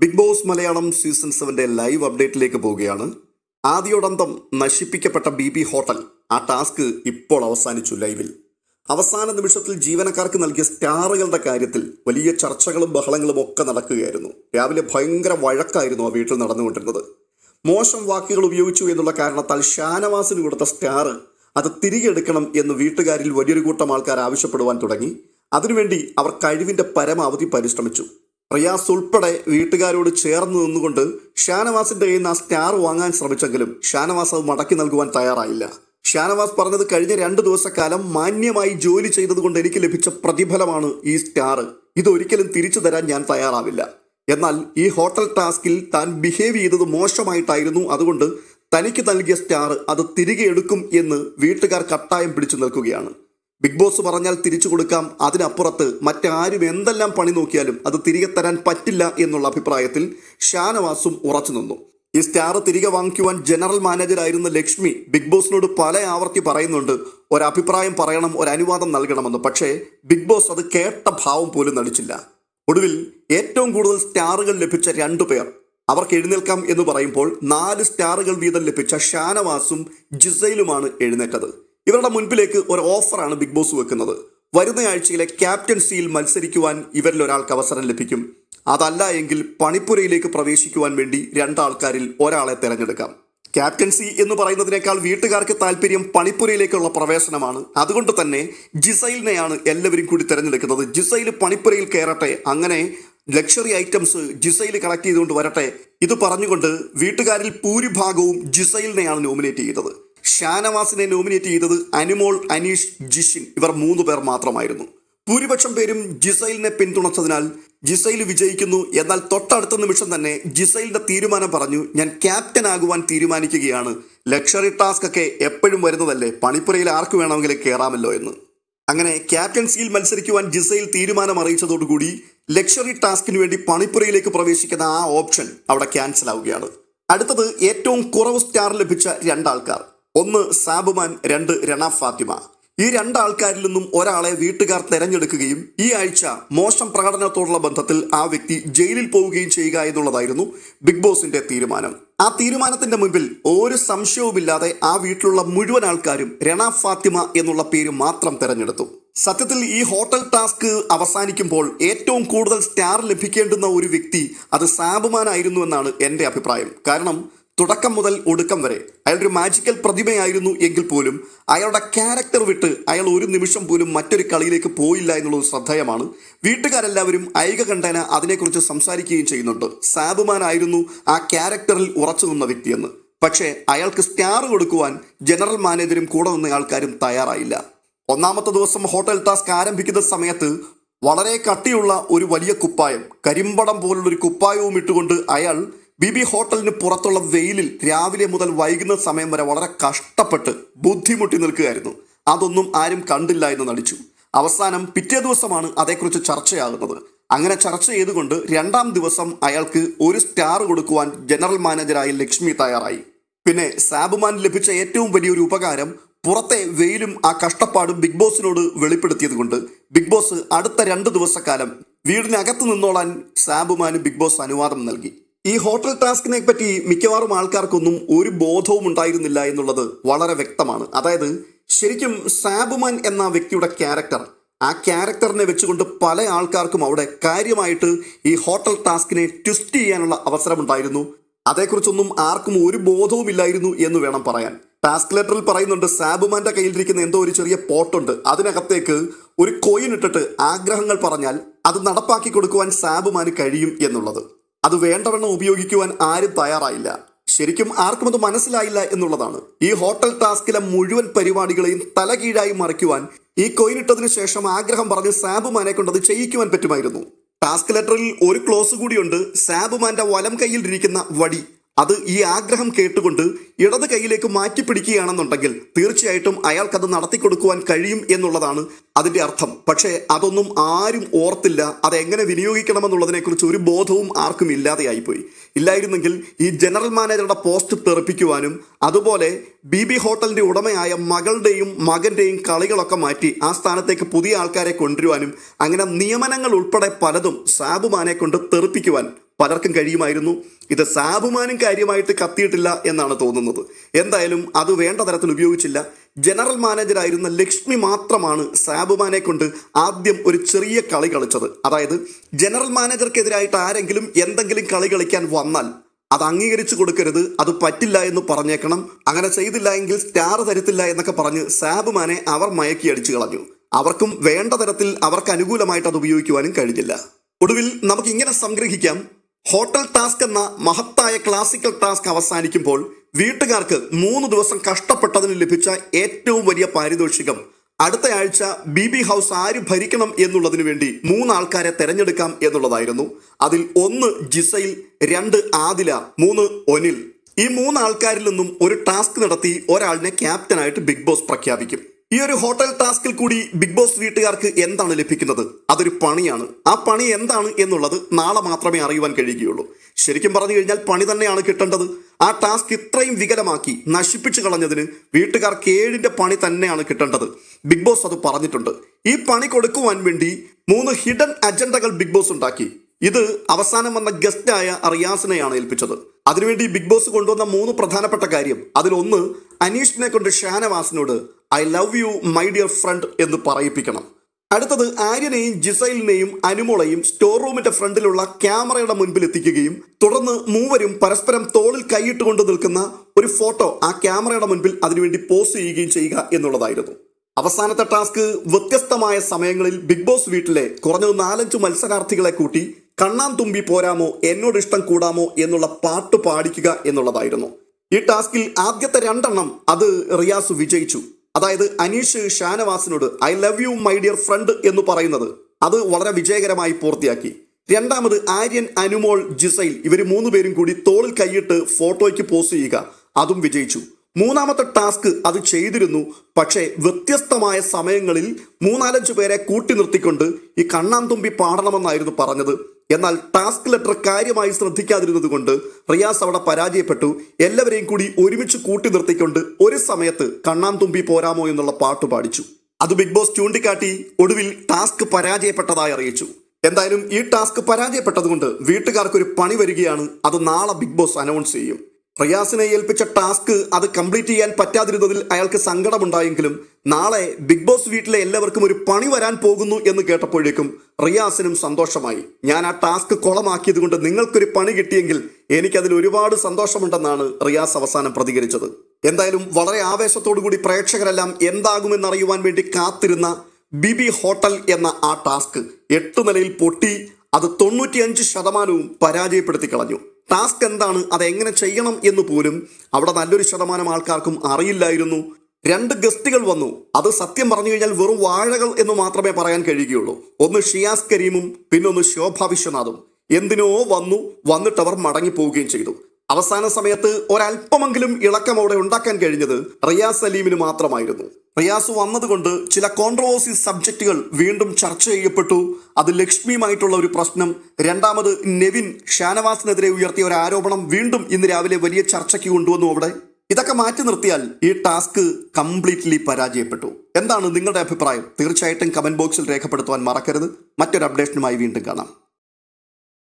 Big boss Malayalam season സെവന്റെ live അപ്ഡേറ്റിലേക്ക് പോവുകയാണ്. ആദ്യോടന്തം നശിപ്പിക്കപ്പെട്ട ബി ബി ഹോട്ടൽ ആ ടാസ്ക് ഇപ്പോൾ അവസാനിച്ചു ലൈവിൽ. അവസാന നിമിഷത്തിൽ ജീവനക്കാർക്ക് നൽകിയ സ്റ്റാറുകളുടെ കാര്യത്തിൽ വലിയ ചർച്ചകളും ബഹളങ്ങളും ഒക്കെ നടക്കുകയായിരുന്നു. രാവിലെ ഭയങ്കര വഴക്കായിരുന്നു ആ വീട്ടിൽ നടന്നുകൊണ്ടിരുന്നത്. മോശം വാക്കുകൾ ഉപയോഗിച്ചു എന്നുള്ള കാരണത്താൽ ഷാനവാസിന് കൊടുത്ത സ്റ്റാർ അത് തിരികെ എടുക്കണം എന്ന് വീട്ടുകാരിൽ വലിയൊരു കൂട്ടം ആൾക്കാർ ആവശ്യപ്പെടുവാൻ തുടങ്ങി. അതിനുവേണ്ടി അവർ കഴിവിന്റെ പരമാവധി പരിശ്രമിച്ചു. റിയാസ് ഉൾപ്പെടെ വീട്ടുകാരോട് ചേർന്ന് നിന്നുകൊണ്ട് ഷാനവാസിന്റെ കയ്യിൽ നിന്ന് ആ സ്റ്റാർ വാങ്ങാൻ ശ്രമിച്ചെങ്കിലും ഷാനവാസ് അത് മടക്കി നൽകുവാൻ തയ്യാറായില്ല. ഷാനവാസ് പറഞ്ഞത് കഴിഞ്ഞ രണ്ട് ദിവസക്കാലം മാന്യമായി ജോലി ചെയ്തതുകൊണ്ട് എനിക്ക് ലഭിച്ച പ്രതിഫലമാണ് ഈ സ്റ്റാർ. ഇതൊരിക്കലും തിരിച്ചു തരാൻ ഞാൻ തയ്യാറാവില്ല. എന്നാൽ ഈ ഹോട്ടൽ ടാസ്കിൽ താൻ ബിഹേവ് ചെയ്തത് മോശമായിട്ടായിരുന്നു. അതുകൊണ്ട് തനിക്ക് നൽകിയ സ്റ്റാർ അത് തിരികെ എടുക്കും എന്ന് വീട്ടുകാർ കട്ടായം പിടിച്ചു നിൽക്കുകയാണ്. ബിഗ് ബോസ് പറഞ്ഞാൽ തിരിച്ചു കൊടുക്കാം. അതിനപ്പുറത്ത് മറ്റാരും എന്തെല്ലാം പണി നോക്കിയാലും അത് തിരികെ തരാൻ പറ്റില്ല എന്നുള്ള അഭിപ്രായത്തിൽ ഷാനവാസും ഉറച്ചു നിന്നു. ഈ സ്റ്റാർ തിരികെ വാങ്ങിക്കുവാൻ ജനറൽ മാനേജറായിരുന്ന ലക്ഷ്മി ബിഗ് ബോസിനോട് പല ആവർത്തി പറയുന്നുണ്ട്. ഒരഭിപ്രായം പറയണം ഒരു അനുവാദം നൽകണമെന്ന്. പക്ഷേ ബിഗ് ബോസ് അത് കേട്ട ഭാവം പോലും നടിച്ചില്ല. ഒടുവിൽ ഏറ്റവും കൂടുതൽ സ്റ്റാറുകൾ ലഭിച്ച രണ്ടു പേർ. അവർക്ക് എഴുന്നേൽക്കാം എന്ന് പറയുമ്പോൾ നാല് സ്റ്റാറുകൾ വീതം ലഭിച്ച ഷാനവാസും ജിസൈലുമാണ് എഴുന്നേറ്റത്. ഇവരുടെ മുൻപിലേക്ക് ഒരു ഓഫറാണ് ബിഗ് ബോസ് വെക്കുന്നത്. വരുന്ന ആഴ്ചയിലെ ക്യാപ്റ്റൻസിയിൽ മത്സരിക്കുവാൻ ഇവരിൽ ഒരാൾക്ക് അവസരം ലഭിക്കും. അതല്ല എങ്കിൽ പണിപ്പുരയിലേക്ക് പ്രവേശിക്കുവാൻ വേണ്ടി രണ്ടാൾക്കാരിൽ ഒരാളെ തിരഞ്ഞെടുക്കാം. ക്യാപ്റ്റൻസി എന്ന് പറയുന്നതിനേക്കാൾ വീട്ടുകാർക്ക് താല്പര്യം പണിപ്പുരയിലേക്കുള്ള പ്രവേശനമാണ്. അതുകൊണ്ട് തന്നെ ജിസൈലിനെയാണ് എല്ലാവരും കൂടി തിരഞ്ഞെടുക്കുന്നത്. ജിസൈൽ പണിപ്പുരയിൽ കയറട്ടെ. അങ്ങനെ ലക്ഷറി ഐറ്റംസ് ജിസൈൽ കളക്ട് ചെയ്തുകൊണ്ട് വരട്ടെ. ഇത് പറഞ്ഞുകൊണ്ട് വീട്ടുകാരിൽ ഭൂരിഭാഗവും ജിസൈലിനെയാണ് നോമിനേറ്റ് ചെയ്തത്. ഷാനവാസിനെ നോമിനേറ്റ് ചെയ്തത് അനുമോൾ അനീഷ് ജിഷിൻ. ഇവർ മൂന്ന് പേർ മാത്രമായിരുന്നു. ഭൂരിപക്ഷം പേരും ജിസൈലിനെ പിന്തുണച്ചതിനാൽ ജിസൈൽ വിജയിക്കുന്നു. എന്നാൽ തൊട്ടടുത്ത നിമിഷം തന്നെ ജിസൈലിന്റെ തീരുമാനം പറഞ്ഞു ഞാൻ ക്യാപ്റ്റൻ ആകുവാൻ തീരുമാനിക്കുകയാണ്. ലക്ഷറി ടാസ്ക് ഒക്കെ എപ്പോഴും വരുന്നതല്ലേ? പണിപ്പുരയിൽ ആർക്ക് വേണമെങ്കിലും കയറാമല്ലോ എന്ന്. അങ്ങനെ ക്യാപ്റ്റൻസിയിൽ മത്സരിക്കുവാൻ ജിസൈൽ തീരുമാനം അറിയിച്ചതോടുകൂടി ലക്ഷറി ടാസ്കിന് വേണ്ടി പണിപ്പുരയിലേക്ക് പ്രവേശിക്കുന്ന ആ ഓപ്ഷൻ അവിടെ ക്യാൻസൽ ആവുകയാണ്. അടുത്തത് ഏറ്റവും കുറവ് സ്റ്റാർ ലഭിച്ച രണ്ടാൾക്കാർ. ഒന്ന് സാബുമാൻ രണ്ട് രണ ഫാത്തിമ. ഈ രണ്ടാൾക്കാരിൽ നിന്നും ഒരാളെ വീട്ടുകാർ തെരഞ്ഞെടുക്കുകയും ഈ ആഴ്ച മോശം പ്രകടനത്തോടുള്ള ബന്ധത്തിൽ ആ വ്യക്തി ജയിലിൽ പോവുകയും ചെയ്യുക എന്നുള്ളതായിരുന്നു ബിഗ് ബോസിന്റെ തീരുമാനം. ആ തീരുമാനത്തിന്റെ മുമ്പിൽ ഒരു സംശയവുമില്ലാതെ ആ വീട്ടിലുള്ള മുഴുവൻ ആൾക്കാരും രണ ഫാത്തിമ എന്നുള്ള പേര് മാത്രം തെരഞ്ഞെടുത്തു. സത്യത്തിൽ ഈ ഹോട്ടൽ ടാസ്ക് അവസാനിക്കുമ്പോൾ ഏറ്റവും കൂടുതൽ സ്റ്റാർ ലഭിക്കേണ്ടുന്ന ഒരു വ്യക്തി അത് സാബുമാനായിരുന്നു എന്നാണ് എന്റെ അഭിപ്രായം. കാരണം തുടക്കം മുതൽ ഒടുക്കം വരെ അയാൾ ഒരു മാജിക്കൽ പ്രതിമയായിരുന്നു എങ്കിൽ പോലും അയാളുടെ ക്യാരക്ടർ വിട്ട് അയാൾ ഒരു നിമിഷം പോലും മറ്റൊരു കളിയിലേക്ക് പോയില്ല എന്നുള്ളത് ശ്രദ്ധേയമാണ്. വീട്ടുകാരെല്ലാവരും ഐകകണ്ഠേന അതിനെക്കുറിച്ച് സംസാരിക്കുകയും ചെയ്യുന്നുണ്ട്. സാബുമാൻ ആയിരുന്നു ആ ക്യാരക്ടറിൽ ഉറച്ചു നിന്ന വ്യക്തിയെന്ന്. പക്ഷേ അയാൾക്ക് സ്റ്റാർ കൊടുക്കുവാൻ ജനറൽ മാനേജരും കൂടെ നിന്ന ആൾക്കാരും തയ്യാറായില്ല. ഒന്നാമത്തെ ദിവസം ഹോട്ടൽ ടാസ്ക് ആരംഭിക്കുന്ന സമയത്ത് വളരെ കട്ടിയുള്ള ഒരു വലിയ കുപ്പായം കരിമ്പടം പോലുള്ള ഒരു കുപ്പായവും ഇട്ടുകൊണ്ട് അയാൾ ബി ബി ഹോട്ടലിന് പുറത്തുള്ള വെയിലിൽ രാവിലെ മുതൽ വൈകുന്ന സമയം വരെ വളരെ കഷ്ടപ്പെട്ട് ബുദ്ധിമുട്ടി നിൽക്കുകയായിരുന്നു. അതൊന്നും ആരും കണ്ടില്ല എന്ന് നടിച്ചു. അവസാനം പിറ്റേ ദിവസമാണ് അതേക്കുറിച്ച് ചർച്ചയാകുന്നത്. അങ്ങനെ ചർച്ച ചെയ്തുകൊണ്ട് രണ്ടാം ദിവസം അയാൾക്ക് ഒരു സ്റ്റാർ കൊടുക്കുവാൻ ജനറൽ മാനേജറായി ലക്ഷ്മി തയ്യാറായി. പിന്നെ സാബുമാൻ ലഭിച്ച ഏറ്റവും വലിയൊരു ഉപകാരം പുറത്തെ വെയിലും ആ കഷ്ടപ്പാടും ബിഗ് ബോസിനോട് വെളിപ്പെടുത്തിയത് കൊണ്ട് ബിഗ് ബോസ് അടുത്ത രണ്ട് ദിവസക്കാലം വീടിനകത്ത് നിന്നോളാൻ സാബുമാന് ബിഗ് ബോസ് അനുവാദം നൽകി. ഈ ഹോട്ടൽ ടാസ്കിനെ പറ്റി മിക്കവാറും ആൾക്കാർക്കൊന്നും ഒരു ബോധവും ഉണ്ടായിരുന്നില്ല എന്നുള്ളത് വളരെ വ്യക്തമാണ്. അതായത് ശരിക്കും സാബുമാൻ എന്ന വ്യക്തിയുടെ ക്യാരക്ടർ ആ ക്യാരക്ടറിനെ വെച്ചുകൊണ്ട് പല ആൾക്കാർക്കും അവിടെ കാര്യമായിട്ട് ഈ ഹോട്ടൽ ടാസ്കിനെ ട്വിസ്റ്റ് ചെയ്യാനുള്ള അവസരമുണ്ടായിരുന്നു. അതേക്കുറിച്ചൊന്നും ആർക്കും ഒരു ബോധവും ഇല്ലായിരുന്നു എന്ന് വേണം പറയാൻ. ടാസ്ക് ലെറ്ററിൽ പറയുന്നുണ്ട് സാബുമാന്റെ കയ്യിലിരിക്കുന്ന എന്തോ ഒരു ചെറിയ പോട്ടുണ്ട്. അതിനകത്തേക്ക് ഒരു കോയിൻ ഇട്ടിട്ട് ആഗ്രഹങ്ങൾ പറഞ്ഞാൽ അത് നടപ്പാക്കി കൊടുക്കുവാൻ സാബുമാന് കഴിയും എന്നുള്ളത്. അത് വേണ്ടവണ്ണം ഉപയോഗിക്കുവാൻ ആരും തയ്യാറായില്ല. ശരിക്കും ആർക്കും അത് മനസ്സിലായില്ല എന്നുള്ളതാണ്. ഈ ഹോട്ടൽ ടാസ്കിലെ മുഴുവൻ പരിപാടികളെയും തലകീഴായി മറിക്കുവാൻ ഈ കോയിൻ ഇട്ടതിന് ശേഷം ആഗ്രഹം പറഞ്ഞ് സാബുമാനെ കൊണ്ട് അത് ചെയ്യിക്കുവാൻ പറ്റുമായിരുന്നു. ടാസ്ക് ലെറ്ററിൽ ഒരു ക്ലോസ് കൂടിയുണ്ട്. സാബുമാന്റെ വലം കയ്യിൽ ഇരിക്കുന്ന വടി. അത് ഈ ആഗ്രഹം കേട്ടുകൊണ്ട് ഇടത് കൈയിലേക്ക് മാറ്റി പിടിക്കുകയാണെന്നുണ്ടെങ്കിൽ തീർച്ചയായിട്ടും അയാൾക്കത് നടത്തി കൊടുക്കുവാൻ കഴിയും എന്നുള്ളതാണ് അതിന്റെ അർത്ഥം. പക്ഷേ അതൊന്നും ആരും ഓർത്തില്ല. അത് എങ്ങനെ വിനിയോഗിക്കണമെന്നുള്ളതിനെക്കുറിച്ച് ഒരു ബോധവും ആർക്കും ഇല്ലാതെയായിപ്പോയി. ഇല്ലായിരുന്നെങ്കിൽ ഈ ജനറൽ മാനേജറുടെ പോസ്റ്റ് തെറിപ്പിക്കുവാനും അതുപോലെ ബി ബി ഹോട്ടലിന്റെ ഉടമയായ മകളുടെയും മകന്റെയും കളികളൊക്കെ മാറ്റി ആ സ്ഥാനത്തേക്ക് പുതിയ ആൾക്കാരെ കൊണ്ടുവരുവാനും അങ്ങനെ നിയമനങ്ങൾ ഉൾപ്പെടെ പലതും സാബുമാനെ കൊണ്ട് തെറിപ്പിക്കുവാൻ പലർക്കും കഴിയുമായിരുന്നു. ഇത് സാബുമാനും കാര്യമായിട്ട് കത്തിയിട്ടില്ല എന്നാണ് തോന്നുന്നത്. എന്തായാലും അത് വേണ്ട തരത്തിൽ ഉപയോഗിച്ചില്ല. ജനറൽ മാനേജരായിരുന്ന ലക്ഷ്മി മാത്രമാണ് സാബുമാനെ കൊണ്ട് ആദ്യം ഒരു ചെറിയ കളി കളിച്ചത്. അതായത് ജനറൽ മാനേജർക്കെതിരായിട്ട് ആരെങ്കിലും എന്തെങ്കിലും കളി കളിക്കാൻ വന്നാൽ അത് അംഗീകരിച്ചു കൊടുക്കരുത് അത് പറ്റില്ല എന്ന് പറഞ്ഞേക്കണം. അങ്ങനെ ചെയ്തില്ല എങ്കിൽ സ്റ്റാർ തരത്തില്ല എന്നൊക്കെ പറഞ്ഞ് സാബുമാനെ അവർ മയക്കി അടിച്ചു കളഞ്ഞു. അവർക്കും വേണ്ട തരത്തിൽ അവർക്ക് അനുകൂലമായിട്ട് അത് ഉപയോഗിക്കുവാനും കഴിഞ്ഞില്ല. ഒടുവിൽ നമുക്ക് ഇങ്ങനെ സംഗ്രഹിക്കാം. ഹോട്ടൽ ടാസ്ക് എന്ന മഹത്തായ ക്ലാസിക്കൽ ടാസ്ക് അവസാനിക്കുമ്പോൾ വീട്ടുകാർക്ക് മൂന്ന് ദിവസം കഷ്ടപ്പെട്ടതിന് ലഭിച്ച ഏറ്റവും വലിയ പാരിതോഷികം. അടുത്ത ആഴ്ച ബി ബി ഹൗസ് ആര് ഭരിക്കണം എന്നുള്ളതിനു വേണ്ടി മൂന്നാൾക്കാരെ തെരഞ്ഞെടുക്കാം എന്നുള്ളതായിരുന്നു. അതിൽ ഒന്ന് ജിസൈൽ രണ്ട് ആദില മൂന്ന് ഒനിൽ. ഈ മൂന്നാൾക്കാരിൽ നിന്നും ഒരു ടാസ്ക് നടത്തി ഒരാളിനെ ക്യാപ്റ്റനായിട്ട് ബിഗ് ബോസ് പ്രഖ്യാപിക്കും. ഈ ഒരു ഹോട്ടൽ ടാസ്കിൽ കൂടി ബിഗ് ബോസ് വീട്ടുകാർക്ക് എന്താണ് ലഭിക്കുന്നത്? അതൊരു പണിയാണ്. ആ പണി എന്താണ് എന്നുള്ളത് നാളെ മാത്രമേ അറിയുവാൻ കഴിയുകയുള്ളൂ. ശരിക്കും പറഞ്ഞു കഴിഞ്ഞാൽ പണി തന്നെയാണ് കിട്ടേണ്ടത്. ആ ടാസ്ക് ഇത്രയും വികലമാക്കി നശിപ്പിച്ചു കളഞ്ഞതിന് വീട്ടുകാർക്ക് ഏഴിന്റെ പണി തന്നെയാണ് കിട്ടേണ്ടത്. ബിഗ് ബോസ് അത് പറഞ്ഞിട്ടുണ്ട്. ഈ പണി കൊടുക്കുവാൻ വേണ്ടി മൂന്ന് ഹിഡൻ അജണ്ടകൾ ബിഗ് ബോസ് ഉണ്ടാക്കി. ഇത് അവസാനം വന്ന ഗസ്റ്റായ റിയാസിനെയാണ് ഏൽപ്പിച്ചത്. അതിനുവേണ്ടി ബിഗ് ബോസ് കൊണ്ടുവന്ന മൂന്ന് പ്രധാനപ്പെട്ട കാര്യം. അതിലൊന്ന് അനീഷിനെ കൊണ്ട് ഷാനവാസിനോട് I love you my dear friend എന്ന് പറയിപ്പിക്കണം. അടുത്തത് ആര്യനെയും ജിസൈലിനെയും അനുമോളെയും സ്റ്റോർ റൂമിന്റെ ഫ്രണ്ടിലുള്ള ക്യാമറയുടെ മുൻപിൽ എത്തിക്കുകയും തുടർന്ന് മൂവരും പരസ്പരം തോളിൽ കൈയിട്ട് കൊണ്ട് നിൽക്കുന്ന ഒരു ഫോട്ടോ ആ ക്യാമറയുടെ മുൻപിൽ അതിനുവേണ്ടി പോസ്റ്റ് ചെയ്യുകയും ചെയ്യുക എന്നുള്ളതായിരുന്നു. അവസാനത്തെ ടാസ്ക് വ്യത്യസ്തമായ സമയങ്ങളിൽ ബിഗ് ബോസ് വീട്ടിലെ കുറഞ്ഞത് നാലഞ്ച് മത്സരാർത്ഥികളെ കൂട്ടി കണ്ണാൻ തുമ്പി പോരാമോ എന്നോട് ഇഷ്ടം കൂടാമോ എന്നുള്ള പാട്ട് പാടിക്കുക എന്നുള്ളതായിരുന്നു. ഈ ടാസ്കിൽ ആദ്യത്തെ രണ്ടെണ്ണം അത് റിയാസ് വിജയിച്ചു. അതായത് Aneesh ഷാനവാസിനോട് I love you my dear friend എന്ന് പറയുന്നത് അത് വളരെ വിജയകരമായി പൂർത്തിയാക്കി. രണ്ടാമത് ആര്യൻ അനുമോൾ ജിസൈൽ ഇവർ മൂന്ന് പേരും കൂടി തോളിൽ കൈയിട്ട് ഫോട്ടോയ്ക്ക് പോസ്റ്റ് ചെയ്യുക. അതും വിജയിച്ചു. മൂന്നാമത്തെ ടാസ്ക് അത് ചെയ്തിരുന്നു. പക്ഷേ വ്യത്യസ്തമായ സമയങ്ങളിൽ മൂന്നാലഞ്ച് പേരെ കൂട്ടി നിർത്തിക്കൊണ്ട് ഈ കണ്ണാൻ തുമ്പി പാടണമെന്നായിരുന്നു പറഞ്ഞത്. എന്നാൽ ടാസ്ക് ലെറ്റർ കാര്യമായി ശ്രദ്ധിക്കാതിരുന്നത് കൊണ്ട് റിയാസ് അവിടെ പരാജയപ്പെട്ടു. എല്ലാവരെയും കൂടി ഒരുമിച്ച് കൂട്ടി നിർത്തിക്കൊണ്ട് ഒരു സമയത്ത് കണ്ണാൻ തുമ്പി പോരാമോ എന്നുള്ള പാട്ട് പാടിച്ചു. അത് ബിഗ് ബോസ് ചൂണ്ടിക്കാട്ടി ഒടുവിൽ ടാസ്ക് പരാജയപ്പെട്ടതായി അറിയിച്ചു. എന്തായാലും ഈ ടാസ്ക് പരാജയപ്പെട്ടതുകൊണ്ട് വീട്ടുകാർക്ക് ഒരു പണി വരികയാണ്. അത് നാളെ ബിഗ് ബോസ് അനൗൺസ് ചെയ്യും. റിയാസിനെ ഏൽപ്പിച്ച ടാസ്ക് അത് കംപ്ലീറ്റ് ചെയ്യാൻ പറ്റാതിരുന്നതിൽ അയാൾക്ക് സങ്കടമുണ്ടായെങ്കിലും നാളെ ബിഗ് ബോസ് വീട്ടിലെ എല്ലാവർക്കും ഒരു പണി വരാൻ പോകുന്നു എന്ന് കേട്ടപ്പോഴേക്കും റിയാസിനും സന്തോഷമായി. ഞാൻ ആ ടാസ്ക് കുളമാക്കിയത് കൊണ്ട് നിങ്ങൾക്കൊരു പണി കിട്ടിയെങ്കിൽ എനിക്കതിൽ ഒരുപാട് സന്തോഷമുണ്ടെന്നാണ് റിയാസ് അവസാനം പ്രതികരിച്ചത്. എന്തായാലും വളരെ കൂടി പ്രേക്ഷകരെല്ലാം എന്താകുമെന്നറിയുവാൻ വേണ്ടി കാത്തിരുന്ന ബിബി ഹോട്ടൽ എന്ന ആ ടാസ്ക് എട്ട് നിലയിൽ പൊട്ടി അത് തൊണ്ണൂറ്റിയഞ്ച് ശതമാനവും പരാജയപ്പെടുത്തി കളഞ്ഞു. ടാസ്ക് എന്താണ്? അതെങ്ങനെ ചെയ്യണം എന്ന് പോലും അവിടെ നല്ലൊരു ശതമാനം ആൾക്കാർക്കും അറിയില്ലായിരുന്നു. രണ്ട് ഗസ്റ്റുകൾ വന്നു. അത് സത്യം പറഞ്ഞു കഴിഞ്ഞാൽ വെറും വാഴകൾ എന്ന് മാത്രമേ പറയാൻ കഴിയുകയുള്ളൂ. ഒന്ന് ഷിയാസ് കരീമും പിന്നൊന്ന് ശോഭ വിശ്വനാഥും. എന്തിനോ വന്നു വന്നിട്ട് അവർ മടങ്ങിപ്പോവുകയും ചെയ്തു. അവസാന സമയത്ത് ഒരല്പമെങ്കിലും ഇളക്കം അവിടെ ഉണ്ടാക്കാൻ കഴിഞ്ഞത് റിയാസ് സലീമിന് മാത്രമായിരുന്നു. റിയാസ് വന്നതുകൊണ്ട് ചില കോൺട്രവേഴ്സി സബ്ജക്റ്റുകൾ വീണ്ടും ചർച്ച ചെയ്യപ്പെട്ടു. അത് ലക്ഷ്മിയുമായിട്ടുള്ള ഒരു പ്രശ്നം. രണ്ടാമത് നെവിൻ ഷാനവാസിനെതിരെ ഉയർത്തിയ ഒരു ആരോപണം വീണ്ടും ഇന്ന് രാവിലെ വലിയ ചർച്ചയ്ക്ക് കൊണ്ടുവന്നു അവിടെ. ഇതൊക്കെ മാറ്റി നിർത്തിയാൽ ഈ ടാസ്ക് കംപ്ലീറ്റ്ലി പരാജയപ്പെട്ടു. എന്താണ് നിങ്ങളുടെ അഭിപ്രായം? തീർച്ചയായിട്ടും കമന്റ് ബോക്സിൽ രേഖപ്പെടുത്തുവാൻ മറക്കരുത്. മറ്റൊരു അപ്ഡേഷനുമായി വീണ്ടും കാണാം.